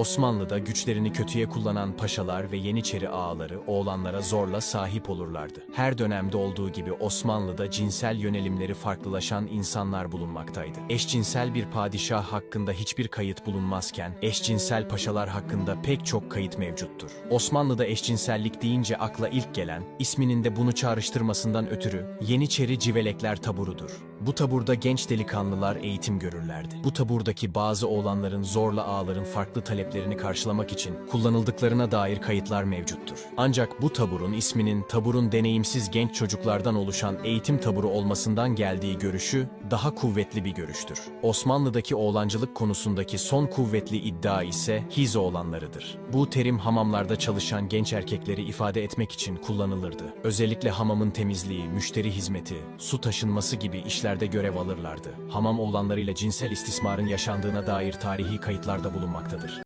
Osmanlı'da güçlerini kötüye kullanan paşalar ve Yeniçeri ağaları oğlanlara zorla sahip olurlardı. Her dönemde olduğu gibi Osmanlı'da cinsel yönelimleri farklılaşan insanlar bulunmaktaydı. Eşcinsel bir padişah hakkında hiçbir kayıt bulunmazken, eşcinsel paşalar hakkında pek çok kayıt mevcuttur. Osmanlı'da eşcinsellik deyince akla ilk gelen, isminin de bunu çağrıştırmasından ötürü Yeniçeri Civelekler taburudur. Bu taburda genç delikanlılar eğitim görürlerdi. Bu taburdaki bazı oğlanların zorla ağaların farklı taleplerini karşılamak için kullanıldıklarına dair kayıtlar mevcuttur. Ancak bu taburun isminin taburun deneyimsiz genç çocuklardan oluşan eğitim taburu olmasından geldiği görüşü daha kuvvetli bir görüştür. Osmanlı'daki oğlancılık konusundaki son kuvvetli iddia ise hiz oğlanlarıdır. Bu terim hamamlarda çalışan genç erkekleri ifade etmek için kullanılırdı. Özellikle hamamın temizliği, müşteri hizmeti, su taşınması gibi işlerde görev alırlardı. Hamam oğlanlarıyla cinsel istismarın yaşandığına dair tarihi kayıtlarda bulunmaktadır.